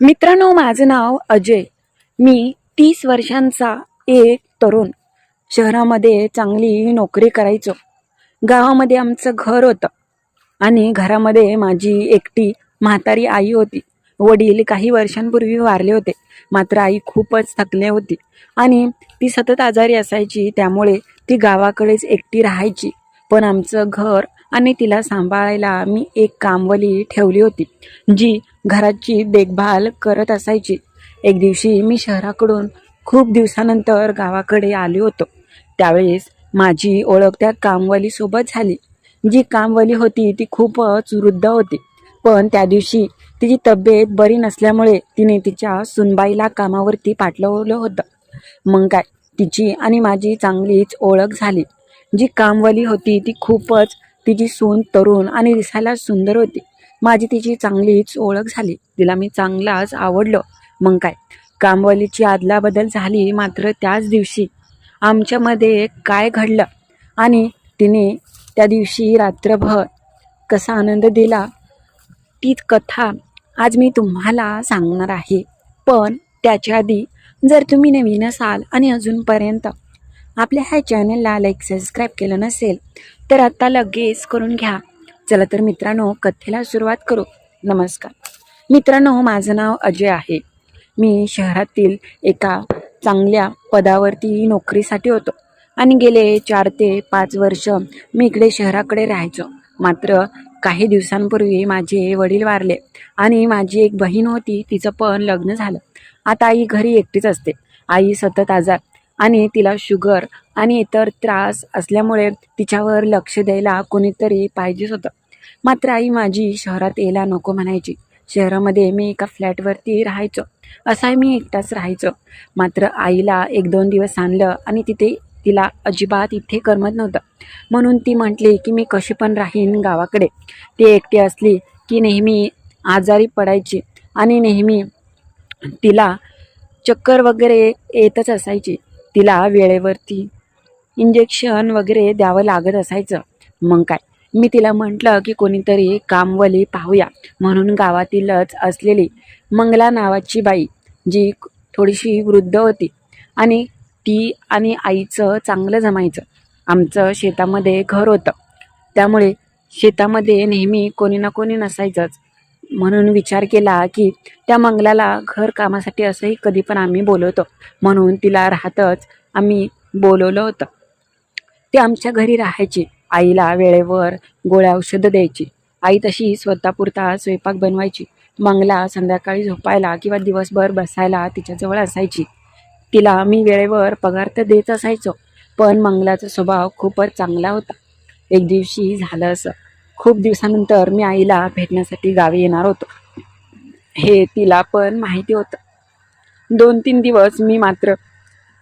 मित्रांनो माझं नाव अजय. मी तीस वर्षांचा एक तरुण. शहरामध्ये चांगली नोकरी करायचो. गावामध्ये आमचं घर होतं. आणि घरामध्ये माझी एकटी म्हातारी आई होती. वडील काही वर्षांपूर्वी वारले होते. मात्र आई खूपच थकले होती. आणि ती सतत आजारी असायची. त्यामुळे ती गावाकडेच एकटी राहायची. पण आमचं घर आणि तिला सांभाळायला मी एक कामवली ठेवली होती जी घराची देखभाल करत असायची. एक दिवशी मी शहराकडून खूप दिवसानंतर गावाकडे आले होतो. त्यावेळेस माझी ओळख त्या कामवालीसोबत झाली. जी कामवाली होती ती खूपच वृद्ध होती. पण त्या दिवशी तिची तब्येत बरी नसल्यामुळे तिने तिच्या सुनबाईला कामावरती पाठवलं होतं. मग काय तिची आणि माझी चांगलीच ओळख झाली. जी कामवाली होती ती खूपच तिची सून तरुण आणि दिसायला सुंदर होती. माझी तिची चांगलीच ओळख झाली. तिला मी चांगलाच आवडलो. मग काय? कामवालीची आदलाबदल झाली मात्र त्याच दिवशी. आमच्यामध्ये काय घडलं? आणि तिने त्या दिवशी रात्रभर कसा आनंद दिला? तीच कथा आज मी तुम्हाला सांगणार आहे. पण त्याच्या आधी जर तुम्ही नवीन असाल आणि अजूनपर्यंत आपल्या ह्या चॅनलला लाईक सबस्क्राईब केलं नसेल तर आत्ता लगेच करून घ्या. चला तर मित्रांनो कथेला सुरुवात करू. नमस्कार. मित्रांनो माझं नाव अजय आहे. मी शहरातील एका चांगल्या पदावरती नोकरीसाठी होतो. आणि गेले चार ते पाच वर्ष मी इकडे शहराकडे राहायचो. मात्र काही दिवसांपूर्वी माझे वडील वारले आणि माझी एक बहीण होती तिचं पण लग्न झालं. आता आई घरी एकटीच असते. आई सतत आजार. आणि तिला शुगर आणि इतर त्रास असल्यामुळे तिच्यावर लक्ष द्यायला कोणीतरी पाहिजेच होतं. मात्र आई माझी शहरात यायला नको म्हणायची. शहरामध्ये मी एका फ्लॅटवरती राहायचो. असा मी एकटाच राहायचो. मात्र आईला एक दोन दिवस आणलं आणि तिथे तिला अजिबात इथे करमत नव्हतं. म्हणून ती म्हटली की मी कशी पण राहीन गावाकडे. ती एकटी असली की नेहमी आजारी पडायची आणि नेहमी तिला चक्कर वगैरे येतच असायची. तिला वेळेवरती इंजेक्शन वगैरे द्यावं लागत असायचं. मग काय? मी तिला म्हटलं की कोणीतरी कामवली पाहूया. म्हणून गावातीलच असलेली मंगला नावाची बाई जी थोडीशी वृद्ध होती आणि ती आणि आईचं चांगलं जमायचं. आमचं शेतामध्ये घर होतं. त्यामुळे शेतामध्ये नेहमी कोणी ना कोणी नसायचंच. म्हणून विचार केला की त्या मंगलाला घर कामासाठी असंही कधी पण आम्ही बोलवतो. म्हणून तिला राहतच आम्ही बोलवलं होतं. ते आमच्या घरी राहायची. आईला वेळेवर गोळ्या औषधं द्यायची. आई तशी स्वतःपुरता स्वयंपाक बनवायची. मंगला संध्याकाळी झोपायला किंवा दिवसभर बसायला तिच्याजवळ असायची. तिला मी वेळेवर पगार तर देत असायचो पण मंगलाचा स्वभाव खूपच चांगला होता. एक दिवशी झालं असं. खूप दिवसानंतर मी आईला भेटण्यासाठी गावी येणार होतो. हे तिला पण माहिती होतं. दोन तीन दिवस मी मात्र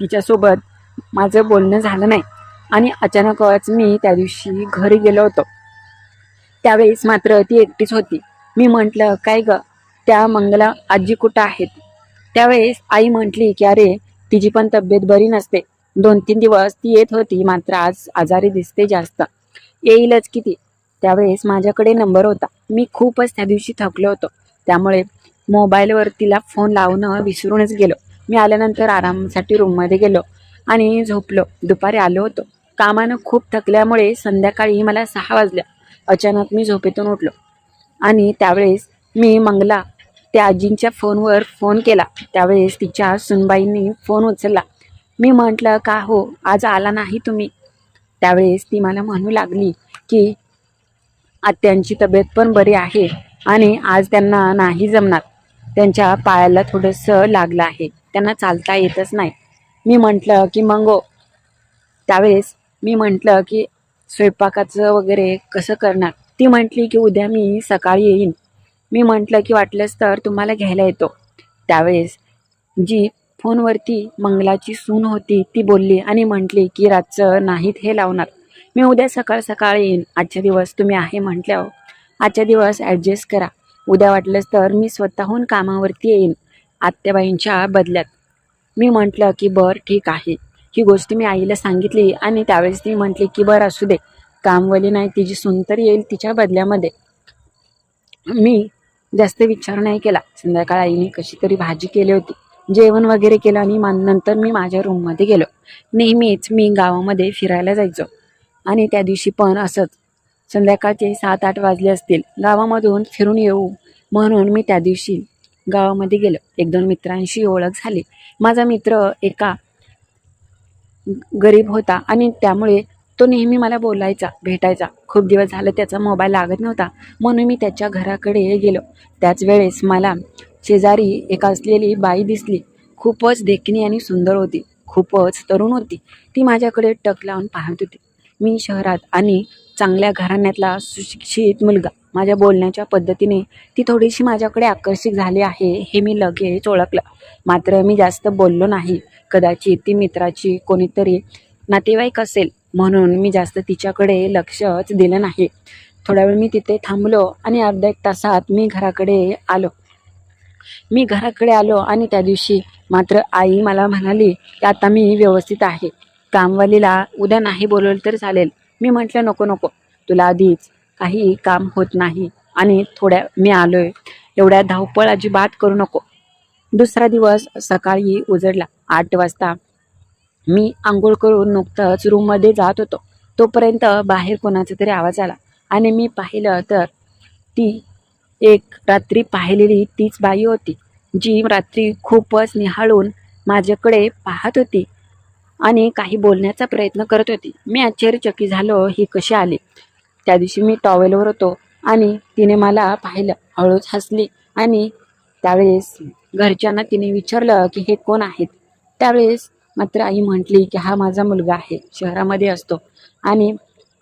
तिच्यासोबत माझं बोलणं झालं नाही आणि अचानकच मी त्या दिवशी घरी गेलो होतो. त्यावेळेस मात्र ती एकटीच होती. मी म्हटलं काय ग? त्या मंगला आजी कुठं आहेत? त्यावेळेस आई म्हटली की अरे तिची पण तब्येत बरी नसते. दोन तीन दिवस ती येत होती मात्र आज आजारी दिसते जास्त. येईलच किती? त्यावेळेस माझ्याकडे नंबर होता. मी खूपच त्या दिवशी थकलो होतो. त्यामुळे मोबाईलवर तिला फोन लावणं विसरूनच गेलो. मी आल्यानंतर आरामसाठी रूममध्ये गेलो आणि झोपलो. दुपारी आलो होतो. कामानं खूप थकल्यामुळे संध्याकाळी मला सहा वाजल्या. अचानक मी झोपेतून उठलो. आणि त्यावेळेस मी मंगला त्या आजींच्या फोनवर फोन केला. त्यावेळेस तिच्या सुनबाईंनी फोन उचलला. मी म्हटलं का हो? आज आला नाही तुम्ही? त्यावेळेस ती मला म्हणू लागली की आत्यांची तब्येत पण बरी आहे आणि आज त्यांना नाही जमणार. त्यांच्या पायाला थोडंसं लागलं आहे. त्यांना चालता येतच नाही. मी म्हटलं की मग. त्यावेळेस मी म्हटलं की स्वयंपाकाचं वगैरे कसं करणार? ती म्हटली की उद्या मी सकाळी येईन. मी म्हटलं की वाटलंच तर तुम्हाला घ्यायला येतो. त्यावेळेस जी फोनवरती मंगलाची सून होती ती बोलली आणि म्हटली की रातचं नाहीत हे लावणार. मी उद्या सकाळ सकाळ येईन. आजच्या दिवस तुम्ही आहे म्हटल्यावर आजच्या दिवस ॲडजस्ट करा. उद्या वाटलंच तर मी स्वतःहून कामावरती येईन. आत्याबाईंच्या बदल्यात. मी म्हटलं की बरं ठीक आहे. ही गोष्ट मी आईला सांगितली आणि त्यावेळेस ती म्हटली की बरं असू दे. कामवाली नाही तिची सुंदर येईल तिच्या बदल्यामध्ये. मी जास्त विचार नाही केला. संध्याकाळ आईने कशी तरी भाजी केली होती. जेवण वगैरे केलं आणि नंतर मी माझ्या रूममध्ये गेलो. नेहमीच मी गावामध्ये फिरायला जायचो. आणि त्या दिवशी पण असंच. संध्याकाळचे सात आठ वाजले असतील. गावामधून फिरून येऊ म्हणून मी त्या दिवशी गावामध्ये गेलो. एक दोन मित्रांशी ओळख झाली. माझा मित्र एका गरीब होता आणि त्यामुळे तो नेहमी मला बोलायचा भेटायचा. खूप दिवस झालं त्याचा मोबाईल लागत नव्हता. म्हणून मी त्याच्या घराकडे गेलो. त्याच वेळेस मला शेजारी एक असलेली बाई दिसली. खूपच देखणी आणि सुंदर होती. खूपच तरुण होती. ती माझ्याकडे टक लावून पाहत होती. मी शहरात आणि चांगल्या घराण्यातला सुशिक्षित मुलगा. माझ्या बोलण्याच्या पद्धतीने ती थोडीशी माझ्याकडे आकर्षित झाली आहे हे मी लगेच ओळखलं. मात्र मी जास्त बोललो नाही. कदाचित ती मित्राची कोणीतरी नातेवाईक असेल म्हणून मी जास्त तिच्याकडे लक्षच दिलं नाही. थोडा वेळ मी तिथे थांबलो आणि अर्धा एक तासात मी घराकडे आलो. मी घराकडे आलो आणि त्या दिवशी मात्र आई मला म्हणाली की आता मी व्यवस्थित आहे. कामवालीला उद्या नाही बोलवलं तर चालेल. मी म्हटलं नको नको. तुला आधीच काही काम होत नाही आणि थोड्या मी आलोय. एवढ्या धावपळ अजिबात करू नको. दुसरा दिवस सकाळी उजडला. आठ वाजता मी आंघोळ करून नुकतंच रूममध्ये जात होतो. तोपर्यंत बाहेर कोणाचा तरी आवाज आला आणि मी पाहिलं तर ती एक रात्री पाहिलेली तीच बाई होती जी रात्री खूपच निहाळून माझ्याकडे पाहत होती. आणि काही बोलण्याचा प्रयत्न करत होती. मी आश्चर्यचकित झालो ही कशी आली? त्या दिवशी मी टॉवेलवर होतो आणि तिने मला पाहिलं. हळूच हसली आणि त्यावेळेस घरच्यांना तिने विचारलं की हे कोण आहेत? त्यावेळेस मात्र आई म्हटली की हा माझा मुलगा आहे शहरामध्ये असतो आणि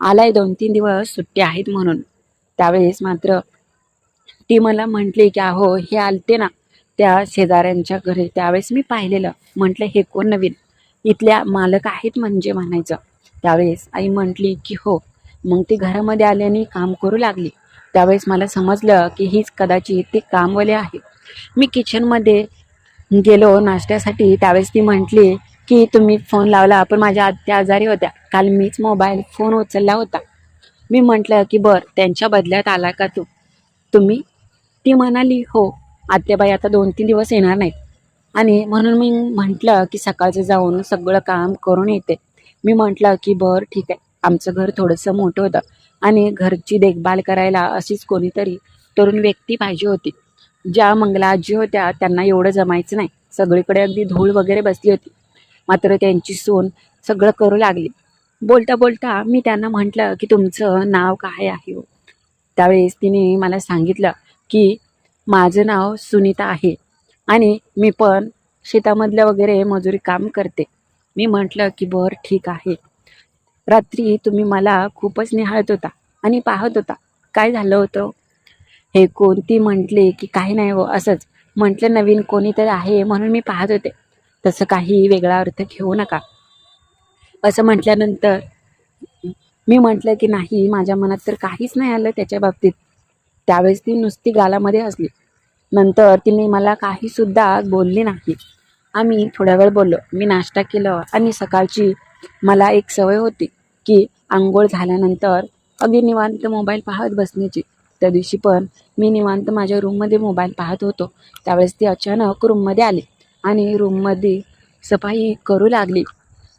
आलाय दोन तीन दिवस सुट्टी आहेत म्हणून. त्यावेळेस मात्र ती मला म्हटली की अहो हे आलते ना त्या शेजाऱ्यांच्या घरी. त्यावेळेस मी पाहिलेलं. म्हटलं हे कोण नवीन? इथल्या मालक आहेत म्हणजे म्हणायचं. त्यावेळेस आई म्हटली की हो. मग ती घरामध्ये आल्याने काम करू लागली. त्यावेळेस मला समजलं की हीच कदाचित ती कामवाले आहे. मी किचनमध्ये गेलो नाश्त्यासाठी. त्यावेळेस ती म्हटली की तुम्ही फोन लावला पण माझ्या आत्या आजारी होत्या. काल मीच मोबाईल फोन उचलला होता. मी म्हटलं की बरं त्यांच्या बदल्यात आला का तू? तुम्ही? ती म्हणाली हो. आत्याबाई आता दोन तीन दिवस येणार नाहीत. आणि म्हणून मी म्हटलं की सकाळचं जाऊन सगळं काम करून येते. मी म्हटलं की बरं ठीक आहे. आमचं घर थोडंसं मोठं होतं. आणि घरची देखभाल करायला अशीच कोणीतरी तरुण व्यक्ती पाहिजे होती. ज्या मंगला आजी होत्या त्यांना एवढं जमायचं नाही. सगळीकडे अगदी धूळ वगैरे बसली होती. मात्र त्यांची सून सगळं करू लागली. बोलता बोलता मी त्यांना म्हटलं की तुमचं नाव काय आहे हो? त्यावेळेस तिने मला सांगितलं की माझं नाव सुनीता आहे. आणि मी पण शेतामधल्या वगैरे मजुरी काम करते. मी म्हटलं की बरं ठीक आहे. रात्री तुम्ही मला खूपच निहाळत होता आणि पाहत होता. काय झालं होतं? हे कोणती म्हटले की काही नाही हो असंच. म्हटलं नवीन कोणीतरी आहे म्हणून मी पाहत होते. तसं काही वेगळा अर्थ घेऊ नका. असं म्हटल्यानंतर मी म्हटलं की नाही माझ्या मनात तर काहीच नाही आलं त्याच्या बाबतीत. त्यावेळेस ती नुसती गालामध्ये हसली. नंतर तिने मला काहीसुद्धा बोलली नाही. आम्ही थोड्या वेळ बोललो. मी नाश्ता केलं आणि सकाळची मला एक सवय होती की आंघोळ झाल्यानंतर अगदी निवांत मोबाईल पाहत बसण्याची. त्या दिवशी पण मी निवांत माझ्या रूममध्ये मोबाईल पाहत होतो. त्यावेळेस ती अचानक रूममध्ये आली आणि रूममध्ये सफाई करू लागली.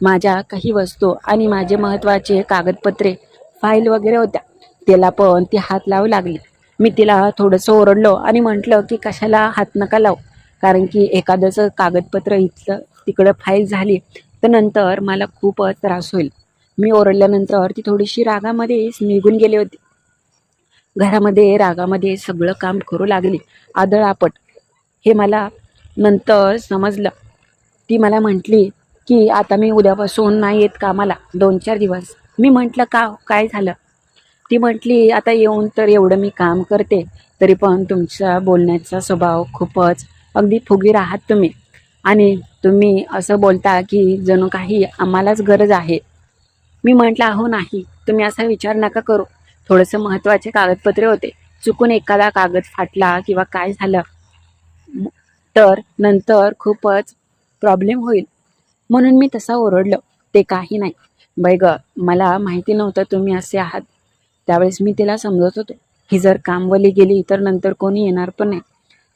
माझ्या काही वस्तू आणि माझे महत्त्वाचे कागदपत्रे फाईल वगैरे होत्या. त्याला पण ती हात लावू लागली. मी तिला थोडंसं ओरडलो आणि म्हटलं की कशाला हात नका लावू. कारण की एखादंचं कागदपत्र इथलं तिकडं फाईल झाली तर नंतर मला खूपच त्रास होईल. मी ओरडल्यानंतर ती थोडीशी रागामध्येच निघून गेली होती. घरामध्ये रागामध्ये सगळं काम करू लागली आदळापट. हे मला नंतर समजलं. ती मला म्हटली की आता मी उद्यापासून नाही येत कामाला दोन चार दिवस. मी म्हटलं का हो? काय झालं? ती म्हटली आता येऊन तर एवढं मी काम करते तरी पण तुमचा बोलण्याचा स्वभाव खूपच अगदी फुगीर आहात तुम्ही. आणि तुम्ही असं बोलता की जणू काही आम्हालाच गरज आहे. मी म्हटलं अहो नाही. तुम्ही असा विचार नका करू. थोडंसं महत्त्वाचे कागदपत्रे होते. चुकून एखादा कागद फाटला किंवा काय झालं तर नंतर खूपच प्रॉब्लेम होईल. म्हणून मी तसा ओरडलो. ते काही नाही. बैग ग मला माहिती नव्हतं तुम्ही असे आहात. त्यावेळेस मी तिला समजत होतो. ही जर कामवाली गेली तर नंतर कोणी येणार पण नाही.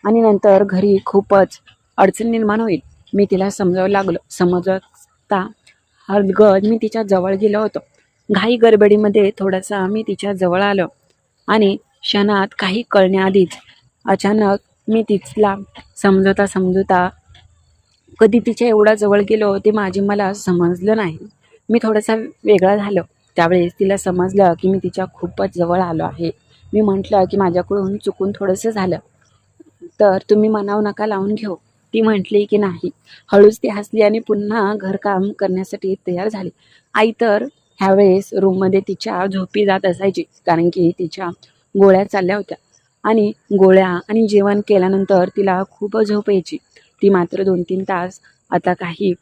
आणि नंतर घरी खूपच अडचण निर्माण होईल. मी तिला समजावं लागलो. समजता हलगद मी तिच्या जवळ गेलो होतो. घाई गडबडीमध्ये थोडासा मी तिच्या जवळ आलो. आणि क्षणात काही कळण्याआधीच अचानक मी तिला समजवता समजवता कधी तिच्या एवढा जवळ गेलो ते माझी मला समजलं नाही. मी थोडासा वेगळा झालो. त्यावेळेस तिला समजलं की मी तिच्या खूपच जवळ आलो आहे. मी म्हटलं की माझ्याकडून चुकून थोडंसं झालं. तर तुम्ही मनाव नका लावून घेऊ. ती म्हटली की नाही. हळूच ती हसली आणि पुन्हा घरकाम करण्यासाठी तयार झाली. आई तर ह्यावेळेस रूममध्ये तिच्या झोपी जात असायची कारण की तिच्या गोळ्या चालल्या होत्या. आणि गोळ्या आणि जेवण केल्यानंतर तिला खूप झोप यायची. ती मात्र दोन तीन तास आता काही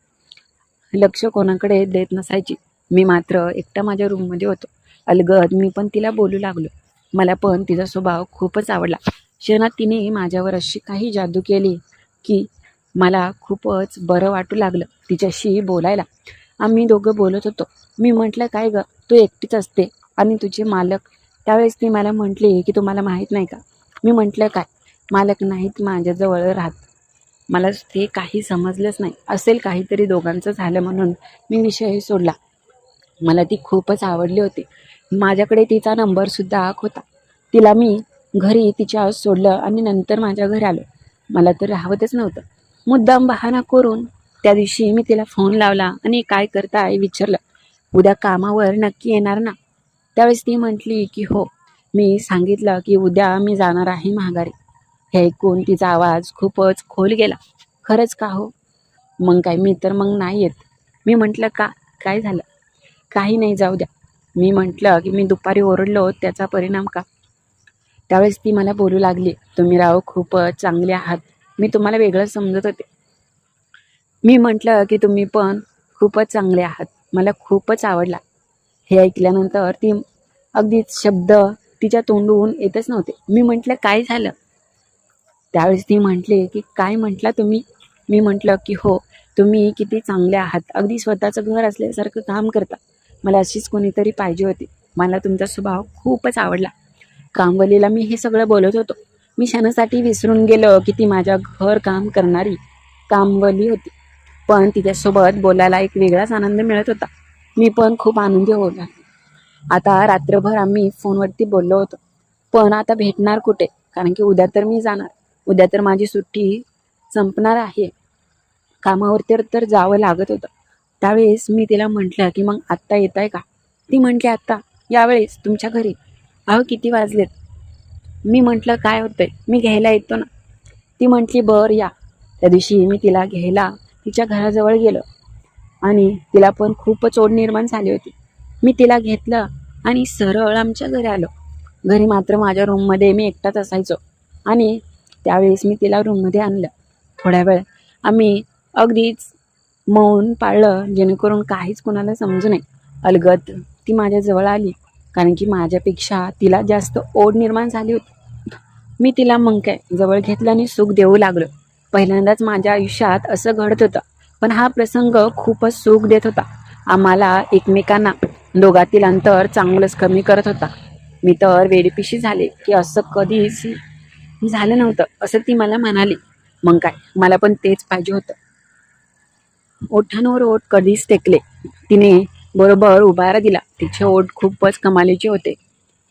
लक्ष कोणाकडे देत नसायची. मी मात्र एकटा माझ्या रूममध्ये होतो. अलगद मी पण तिला बोलू लागलो. मला पण तिचा स्वभाव खूपच आवडला. क्षणात तिने माझ्यावर अशी काही जादू केली की मला खूपच बरं वाटू लागलं तिच्याशी बोलायला. आम्ही दोघं बोलत होतो. मी म्हटलं काय ग तू एकटीच असते आणि तुझे मालक त्यावेळेस ती मला म्हटली की तुम्हाला माहीत नाही का? मी म्हटलं काय? मालक नाहीत माझ्याजवळ राहत. मला ते काही समजलंच नाही. असेल काहीतरी दोघांचं झालं म्हणून मी विषय सोडला. मला ती खूपच आवडली होती. माझ्याकडे तिचा नंबरसुद्धा होता. तिला मी घरी तिच्या सोडलं आणि नंतर माझ्या घरी आलो. मला तर राहतच नव्हतं. मुद्दाम बहाणा करून त्या दिवशी मी तिला फोन लावला आणि काय करताय विचारलं. उद्या कामावर नक्की येणार ना? त्यावेळेस ती म्हटली की हो. मी सांगितलं की उद्या मी जाणार आहे महागारी. हे ऐकून तिचा आवाज खूपच खोल गेला. खरंच का हो? मग काय मी तर मग नाही येत. मी म्हटलं का? काय झालं? काही नाही जाऊ द्या. मी म्हटलं की मी दुपारी ओरडलो त्याचा परिणाम का? त्यावेळेस ती मला बोलू लागली तुम्ही राव खूपच चांगले आहात. मी तुम्हाला वेगळं समजत होते. मी म्हटलं की तुम्ही पण खूपच चांगले आहात. मला खूपच आवडला. हे ऐकल्यानंतर ती अगदीच शब्द तिच्या तोंडून येतच नव्हते. मी म्हटलं काय झालं? त्यावेळेस ती म्हटली की काय म्हटला तुम्ही? मी म्हटलं की हो तुम्ही किती चांगले आहात. अगदी स्वतःचं घर असल्यासारखं काम करता. मला अशीच कोणीतरी पाहिजे होती. मला तुमचा स्वभाव खूपच आवडला. कामवलीला मी हे सगळं बोलत होतो. मी क्षणासाठी विसरून गेलो की ती माझ्या घर काम करणारी कामवली होती. पण तिच्यासोबत बोलायला एक वेगळाच आनंद मिळत होता. मी पण खूप आनंदी होऊ आता रात्रभर आम्ही फोनवरती बोललो होतो. पण आता भेटणार कुठे? कारण की उद्या तर मी जाणार. उद्या तर माझी सुट्टी संपणार आहे. कामावर तर तर जावं लागत होतं. त्यावेळेस मी तिला म्हटलं की मग आत्ता येत आहे का? ती म्हटली आत्ता यावेळेस तुमच्या घरी. अहो किती वाजलेत. मी म्हटलं काय होतंय? मी घ्यायला येतो ना. ती म्हटली बर या. त्या दिवशी मी तिला घ्यायला तिच्या घराजवळ गेलो आणि तिला पण खूपच ओढ निर्माण झाली होती. मी तिला घेतलं आणि सरळ आमच्या घरी आलो. घरी मात्र माझ्या रूममध्ये मी एकटाच असायचो आणि त्यावेळेस मी तिला रूममध्ये आणलं. थोड्या वेळ आम्ही अगदीच मौन पाळलं जेणेकरून काहीच कोणाला समजू नये. अलगत ती माझ्याजवळ आली कारण की माझ्यापेक्षा तिला जास्त ओढ निर्माण झाली होती. मी तिला मग काय जवळ घेतलं आणि सुख देऊ लागलो. पहिल्यांदाच माझ्या आयुष्यात असं घडत होतं पण हा प्रसंग खूपच सुख देत होता. आम्हाला एकमेकांना दोघातील अंतर चांगलंच कमी करत होता. मी तर वेडीपिशी झाले की असं कधीच झालं नव्हतं असं ती मला म्हणाली. मग काय मला पण तेच पाहिजे होतं. ओठांवर ओठ कधीच टेकले. तिने बरोबर उभारा दिला. तिचे ओठ खूपच कमालीचे होते.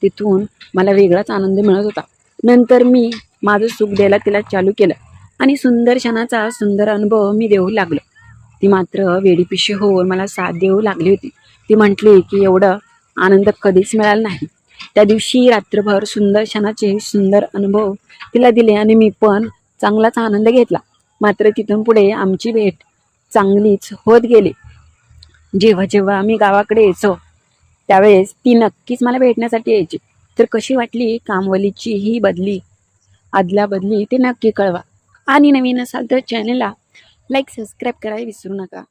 तिथून मला वेगळाच आनंद मिळत होता. नंतर मी माझं सुख द्यायला तिला चालू केलं आणि सुंदर क्षणाचा सुंदर अनुभव मी देऊ लागलो. ती मात्र वेडीपिशी होऊन मला साथ देऊ लागली होती. ती म्हटली की एवढं आनंद कधीच मिळाला नाही. त्या दिवशी रात्रभर सुंदर क्षणाचे सुंदर अनुभव तिला दिले आणि मी पण चांगलाच आनंद घेतला. मात्र तिथून पुढे आमची भेट चांगलीच होत गेली. जेव्हा जेव्हा आम्ही गावाकडे यायचो त्यावेळेस ती नक्कीच मला भेटण्यासाठी यायची. तर कशी वाटली कामवलीची ही बदली? आदल्या बदली ते नक्की कळवा. आणि नवीन असाल तर चॅनलला लाईक सबस्क्राईब करायला विसरू नका.